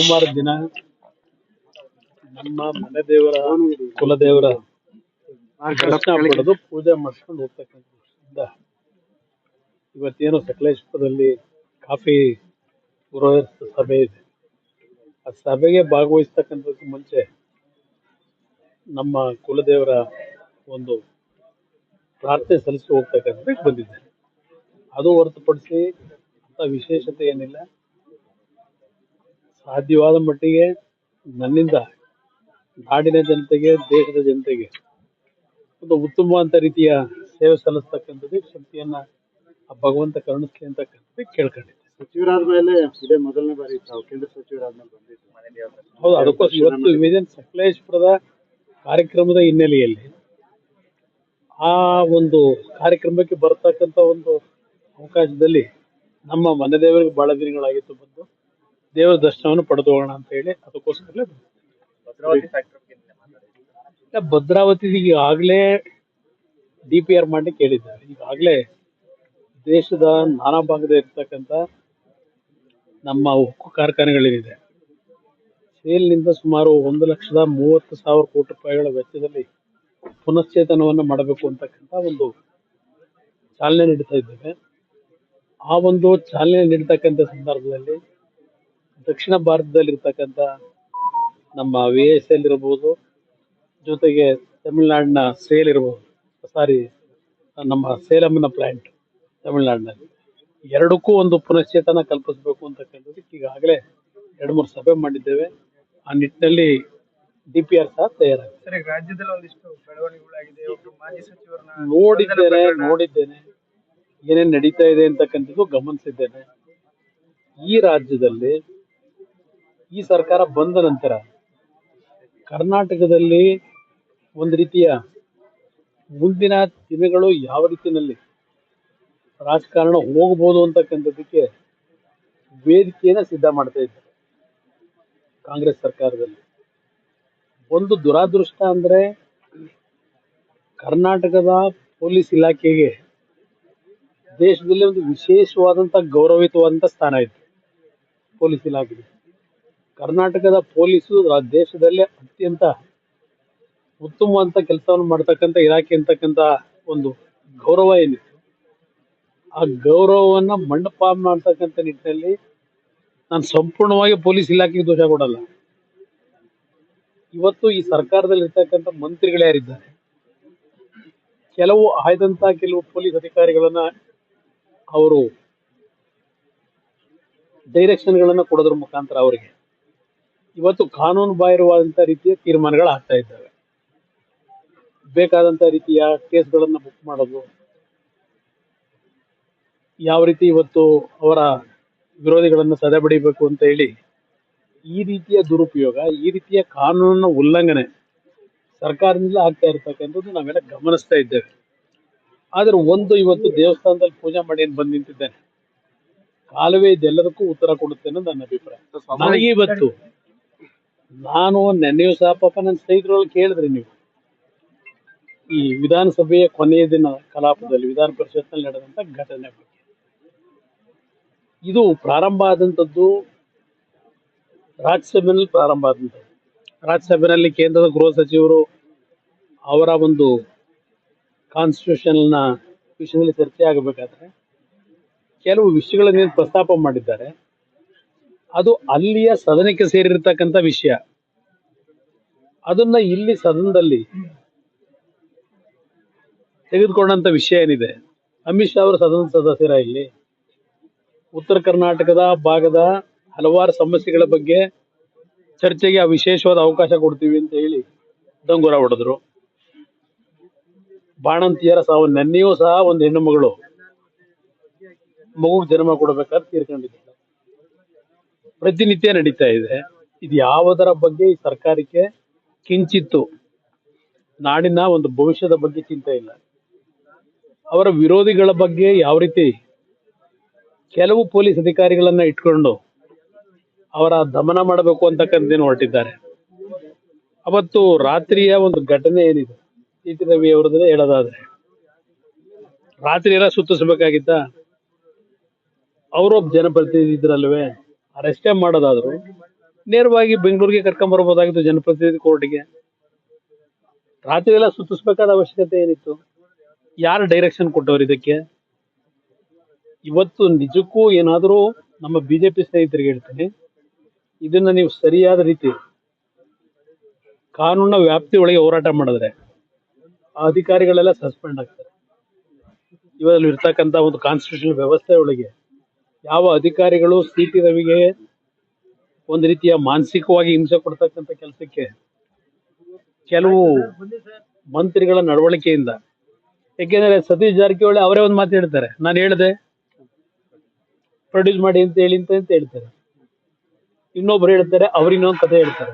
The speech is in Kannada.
ಸೋಮವಾರ ದಿನ ನಮ್ಮ ಮನೆ ದೇವರ, ಕುಲದೇವರ ಪಡೆದು ಪೂಜೆ ಮಾಡ್ಕೊಂಡು ಹೋಗ್ತಕ್ಕಂಥ ದೃಷ್ಟಿಯಿಂದ ಇವತ್ತೇನು ಸಕಲೇಶ್ವರದಲ್ಲಿ ಕಾಫಿ ಪುರೋಹಿತ ಸಭೆ ಇದೆ. ಆ ಸಭೆಗೆ ಭಾಗವಹಿಸ್ತಕ್ಕಂಥದ್ದು ಮುಂಚೆ ನಮ್ಮ ಕುಲದೇವರ ಒಂದು ಪ್ರಾರ್ಥನೆ ಸಲ್ಲಿಸಿ ಹೋಗ್ತಕ್ಕಂಥದ್ದು ಬಂದಿದ್ದೆ ಅದು ಹೊರತುಪಡಿಸಿ ಅಂತ ವಿಶೇಷತೆ ಏನಿಲ್ಲ. ಸಾಧ್ಯವಾದ ಮಟ್ಟಿಗೆ ನನ್ನಿಂದ ನಾಡಿನ ಜನತೆಗೆ ದೇಶದ ಜನತೆಗೆ ಒಂದು ಉತ್ತಮವಾದ ರೀತಿಯ ಸೇವೆ ಸಲ್ಲಿಸ್ತಕ್ಕಂಥದ್ದು ಶಕ್ತಿಯನ್ನ ಆ ಭಗವಂತ ಕರುಣಿಸ್ಲಿ ಅಂತಕ್ಕಂಥದ್ದು ಕೇಳ್ಕೊಂಡಿದ್ದೆ. ಸಚಿವರಾದ ಮೇಲೆ ಇದೇ ಮೊದಲನೇ ಬಾರಿ ತಾವು ಕೇಂದ್ರ ಸಚಿವರಾದ ಮೇಲೆ ಬಂದಿದ್ದು. ಹೌದು ಅದಕ್ಕೋಸ್ಕರ ಇವತ್ತು ಸಕಲೇಶ್ಪುರದ ಕಾರ್ಯಕ್ರಮದ ಹಿನ್ನೆಲೆಯಲ್ಲಿ ಆ ಒಂದು ಕಾರ್ಯಕ್ರಮಕ್ಕೆ ಬರ್ತಕ್ಕಂಥ ಒಂದು ಅವಕಾಶದಲ್ಲಿ ನಮ್ಮ ಮನೆ ದೇವರಿಗೆ ಬಹಳ ದಿನಗಳಾಗಿತ್ತು ಬಂದು. ದೇವರ ದರ್ಶನವನ್ನು ಪಡೆದು ಹೋಗೋಣ ಅಂತ ಹೇಳಿ ಅದಕ್ಕೋಸ್ಕರ ಭದ್ರಾವತಿ ಈಗಾಗಲೇ ಡಿ ಪಿ ಆರ್ ಮಾಡಿ ಕೇಳಿದ್ದಾರೆ. ಈಗಾಗಲೇ ದೇಶದ ನಾನಾ ಭಾಗದ ಇರ್ತಕ್ಕಂಥ ನಮ್ಮ ಉಕ್ಕು ಕಾರ್ಖಾನೆಗಳೇನಿದೆ ಸೇಲ್ನಿಂದ ಸುಮಾರು ಒಂದು ಲಕ್ಷದ ಮೂವತ್ತು ಸಾವಿರ ಕೋಟಿ ರೂಪಾಯಿಗಳ ವೆಚ್ಚದಲ್ಲಿ ಪುನಶ್ಚೇತನವನ್ನು ಮಾಡಬೇಕು ಅಂತಕ್ಕಂಥ ಒಂದು ಚಾಲನೆ ನೀಡ್ತಾ ಇದ್ದೇವೆ. ಆ ಒಂದು ಚಾಲನೆ ನೀಡತಕ್ಕಂಥ ಸಂದರ್ಭದಲ್ಲಿ ದಕ್ಷಿಣ ಭಾರತದಲ್ಲಿರ್ತಕ್ಕಂಥ ನಮ್ಮ ವಿ ಎಸ್ ಎಲ್ ಇರ್ಬೋದು ಜೊತೆಗೆ ತಮಿಳ್ನಾಡಿನ ಸೇಲ್ ಇರ್ಬೋದು ಸಾರಿ ನಮ್ಮ ಸೇಲಮ್ನ ಪ್ಲಾಂಟ್ ತಮಿಳ್ನಾಡಿನಲ್ಲಿ. ಎರಡಕ್ಕೂ ಒಂದು ಪುನಶ್ಚೇತನ ಕಲ್ಪಿಸಬೇಕು ಅಂತಕ್ಕಂಥದ್ದಕ್ಕೆ ಈಗಾಗಲೇ ಎರಡು ಮೂರು ಸಭೆ ಮಾಡಿದ್ದೇವೆ. ಆ ನಿಟ್ಟಿನಲ್ಲಿ ಡಿ ಪಿ ಆರ್ ಸಹ ತಯಾರಾಗಿದೆ. ಸರ್ ರಾಜ್ಯದಲ್ಲಿ ಒಂದಿಷ್ಟು ಬೆಳವಣಿಗೆಗಳಾಗಿದೆ. ಮಾಜಿ ಸಚಿವರನ್ನ ನೋಡಿದ್ದೇನೆ. ನೋಡಿದ್ದೇನೆ. ಏನೇನು ನಡೀತಾ ಇದೆ ಅಂತಕ್ಕಂಥದ್ದು ಗಮನಿಸಿದ್ದೇನೆ. ಈ ರಾಜ್ಯದಲ್ಲಿ ಈ ಸರ್ಕಾರ ಬಂದ ನಂತರ ಕರ್ನಾಟಕದಲ್ಲಿ ಒಂದು ರೀತಿಯ ಮುಂದಿನ ದಿನಗಳು ಯಾವ ರೀತಿಯಲ್ಲಿ ರಾಜಕಾರಣ ಹೋಗಬಹುದು ಅಂತಕ್ಕಂಥದ್ದಕ್ಕೆ ವೇದಿಕೆಯನ್ನ ಸಿದ್ಧ ಮಾಡ್ತಾ ಇದ್ದಾರೆ ಕಾಂಗ್ರೆಸ್ ಸರ್ಕಾರದಲ್ಲಿ. ಒಂದು ದುರಾದೃಷ್ಟ ಅಂದ್ರೆ ಕರ್ನಾಟಕದ ಪೊಲೀಸ್ ಇಲಾಖೆಗೆ ದೇಶದಲ್ಲಿ ಒಂದು ವಿಶೇಷವಾದಂತ ಗೌರವಿತವಾದಂತ ಸ್ಥಾನ ಇತ್ತು ಪೊಲೀಸ್ ಇಲಾಖೆಗೆ. ಕರ್ನಾಟಕದ ಪೊಲೀಸು ದೇಶದಲ್ಲೇ ಅತ್ಯಂತ ಉತ್ತಮವಾದಂತ ಕೆಲಸವನ್ನು ಮಾಡ್ತಕ್ಕಂಥ ಇಲಾಖೆ ಅಂತಕ್ಕಂಥ ಒಂದು ಗೌರವ ಏನಿತ್ತು. ಆ ಗೌರವವನ್ನ ಮಂಡಪ ಮಾಡ್ತಕ್ಕಂಥ ನಿಟ್ಟಿನಲ್ಲಿ ನಾನು ಸಂಪೂರ್ಣವಾಗಿ ಪೊಲೀಸ್ ಇಲಾಖೆಗೆ ದೋಷ ಕೊಡಲ್ಲ. ಇವತ್ತು ಈ ಸರ್ಕಾರದಲ್ಲಿ ಇರ್ತಕ್ಕಂಥ ಮಂತ್ರಿಗಳು ಯಾರಿದ್ದಾರೆ? ಕೆಲವು ಆಯ್ದಂತ ಕೆಲವು ಪೊಲೀಸ್ ಅಧಿಕಾರಿಗಳನ್ನ ಅವರು ಡೈರೆಕ್ಷನ್ಗಳನ್ನ ಕೊಡೋದ್ರ ಮುಖಾಂತರ ಅವರಿಗೆ ಇವತ್ತು ಕಾನೂನು ಬಾಹಿರವಾದಂತ ರೀತಿಯ ತೀರ್ಮಾನಗಳು ಆಗ್ತಾ ಇದ್ದಾವೆ. ಬೇಕಾದಂತ ರೀತಿಯ ಕೇಸ್ಗಳನ್ನ ಬುಕ್ ಮಾಡೋದು ಯಾವ ರೀತಿ ಇವತ್ತು ಅವರ ವಿರೋಧಿಗಳನ್ನ ಸದೆ ಬಡಿಬೇಕು ಅಂತ ಹೇಳಿ ಈ ರೀತಿಯ ದುರುಪಯೋಗ ಈ ರೀತಿಯ ಕಾನೂನಿನ ಉಲ್ಲಂಘನೆ ಸರ್ಕಾರದಿಂದ ಆಗ್ತಾ ಇರತಕ್ಕಂಥದ್ದು ನಾವೆಲ್ಲ ಗಮನಿಸ್ತಾ ಇದ್ದೇವೆ. ಆದ್ರೆ ಒಂದು ಇವತ್ತು ದೇವಸ್ಥಾನದಲ್ಲಿ ಪೂಜೆ ಮಾಡಿ ಏನ್ ಬಂದು ನಿಂತಿದ್ದೇನೆ. ಕಾಲುವೆ ಇದೆಲ್ಲದಕ್ಕೂ ಉತ್ತರ ಕೊಡುತ್ತೆ ಅನ್ನೋದು ನನ್ನ ಅಭಿಪ್ರಾಯ. ನನಗೆ ಇವತ್ತು ನಾನು ನೆನ್ನೆಯೂ ಸಹ ಪಾಪ ನನ್ನ ಸ್ನೇಹಿತರಲ್ಲಿ ಕೇಳಿದ್ರಿ ನೀವು. ಈ ವಿಧಾನಸಭೆಯ ಕೊನೆಯ ದಿನ ಕಲಾಪದಲ್ಲಿ, ವಿಧಾನ ಪರಿಷತ್ನಲ್ಲಿ ನಡೆದಂತ ಘಟನೆ ಬಗ್ಗೆ. ಇದು ಪ್ರಾರಂಭ ಆದಂತದ್ದು ರಾಜ್ಯಸಭೆಯಲ್ಲಿ ಪ್ರಾರಂಭ ಆದಂಥದ್ದು ರಾಜ್ಯಸಭೆಯಲ್ಲಿ ಕೇಂದ್ರದ ಗೃಹ ಸಚಿವರು ಅವರ ಒಂದು ಕಾನ್ಸ್ಟಿಟ್ಯೂಷನ್ನ ವಿಷಯದಲ್ಲಿ ಚರ್ಚೆ ಆಗಬೇಕಾದ್ರೆ ಕೆಲವು ವಿಷಯಗಳನ್ನೇನು ಪ್ರಸ್ತಾಪ ಮಾಡಿದ್ದಾರೆ ಅದು ಅಲ್ಲಿಯ ಸದನಕ್ಕೆ ಸೇರಿರ್ತಕ್ಕಂಥ ವಿಷಯ. ಅದನ್ನ ಇಲ್ಲಿ ಸದನದಲ್ಲಿ ತೆಗೆದುಕೊಂಡಂತ ವಿಷಯ ಏನಿದೆ? ಅಮಿತ್ ಶಾ ಅವರು ಸದನ ಸದಸ್ಯರ ಇಲ್ಲಿ. ಉತ್ತರ ಕರ್ನಾಟಕದ ಭಾಗದ ಹಲವಾರು ಸಮಸ್ಯೆಗಳ ಬಗ್ಗೆ ಚರ್ಚೆಗೆ ಆ ವಿಶೇಷವಾದ ಅವಕಾಶ ಕೊಡ್ತೀವಿ ಅಂತ ಹೇಳಿ ದಂಗುರ ಹೊಡೆದ್ರು. ಬಾಣಂತಿಯರ ಸಾವು, ನೆನ್ನೆಯೂ ಸಹ ಒಂದು ಹೆಣ್ಣು ಮಗಳು ಮಗುಗೆ ಜನ್ಮ ಕೊಡಬೇಕಾದ್ರೆ ತೀರ್ಕೊಂಡಿದ್ದಾರೆ. ಪ್ರತಿನಿತ್ಯ ನಡೀತಾ ಇದೆ. ಇದು ಯಾವುದರ ಬಗ್ಗೆ ಈ ಸರ್ಕಾರಕ್ಕೆ ಕಿಂಚಿತ್ತು? ನಾಡಿನ ಒಂದು ಭವಿಷ್ಯದ ಬಗ್ಗೆ ಚಿಂತೆ ಇಲ್ಲ. ಅವರ ವಿರೋಧಿಗಳ ಬಗ್ಗೆ ಯಾವ ರೀತಿ ಕೆಲವು ಪೊಲೀಸ್ ಅಧಿಕಾರಿಗಳನ್ನ ಇಟ್ಕೊಂಡು ಅವರ ದಮನ ಮಾಡಬೇಕು ಅಂತಕ್ಕಂಥದ್ದೇನು ಹೊರಟಿದ್ದಾರೆ. ಅವತ್ತು ರಾತ್ರಿಯ ಒಂದು ಘಟನೆ ಏನಿದೆ? ಈ ಟಿ ರವಿ ಅವರದ್ರೆ ಹೇಳೋದಾದ್ರೆ, ರಾತ್ರಿ ಎಲ್ಲ ಸುತ್ತಿಸ್ಬೇಕಾಗಿತ್ತ? ಅವರೊಬ್ಬ ಜನಪ್ರತಿನಿಧಿ ಇದ್ರಲ್ವೇ ಅರೆಸ್ಟೇ ಮಾಡೋದಾದ್ರು ನೇರವಾಗಿ ಬೆಂಗಳೂರಿಗೆ ಕರ್ಕೊಂಡ್ ಬರ್ಬೋದಾಗಿತ್ತು ಜನಪ್ರತಿನಿಧಿ ಕೋರ್ಟ್ಗೆ. ರಾತ್ರಿ ಎಲ್ಲ ಸುತ್ತಿಸ್ಬೇಕಾದ ಅವಶ್ಯಕತೆ ಏನಿತ್ತು? ಯಾರು ಡೈರೆಕ್ಷನ್ ಕೊಟ್ಟವ್ರು ಇದಕ್ಕೆ? ಇವತ್ತು ನಿಜಕ್ಕೂ ಏನಾದರೂ ನಮ್ಮ ಬಿಜೆಪಿ ಸ್ನೇಹಿತರಿಗೆ ಹೇಳ್ತೀನಿ, ಇದನ್ನ ನೀವು ಸರಿಯಾದ ರೀತಿ ಕಾನೂನಿನ ವ್ಯಾಪ್ತಿ ಒಳಗೆ ಹೋರಾಟ ಮಾಡಿದ್ರೆ ಅಧಿಕಾರಿಗಳೆಲ್ಲ ಸಸ್ಪೆಂಡ್ ಆಗ್ತಾರೆ. ಇವರಲ್ಲಿ ಇರ್ತಕ್ಕಂಥ ಒಂದು ಕಾನ್ಸ್ಟಿಟ್ಯೂಷನ್ ವ್ಯವಸ್ಥೆ ಒಳಗೆ ಯಾವ ಅಧಿಕಾರಿಗಳು ಸಿ ಟಿ ರವಿಗೆ ಒಂದು ರೀತಿಯ ಮಾನಸಿಕವಾಗಿ ಹಿಂಸೆ ಕೊಡ್ತಕ್ಕಂಥ ಕೆಲಸಕ್ಕೆ ಕೆಲವು ಮಂತ್ರಿಗಳ ನಡವಳಿಕೆಯಿಂದ. ಏಕೆಂದರೆ ಸತೀಶ್ ಜಾರಕಿಹೊಳಿ ಅವರೇ ಒಂದು ಮಾತು ಹೇಳ್ತಾರೆ. ನಾನು ಹೇಳಿದೆ, ಪ್ರೊಡ್ಯೂಸ್ ಮಾಡಿ ಅಂತ ಹೇಳಿ ಅಂತ ಹೇಳ್ತಾರೆ. ಇನ್ನೊಬ್ರು ಹೇಳ್ತಾರೆ, ಅವ್ರು ಇನ್ನೊಂದು ಕಥೆ ಹೇಳ್ತಾರೆ.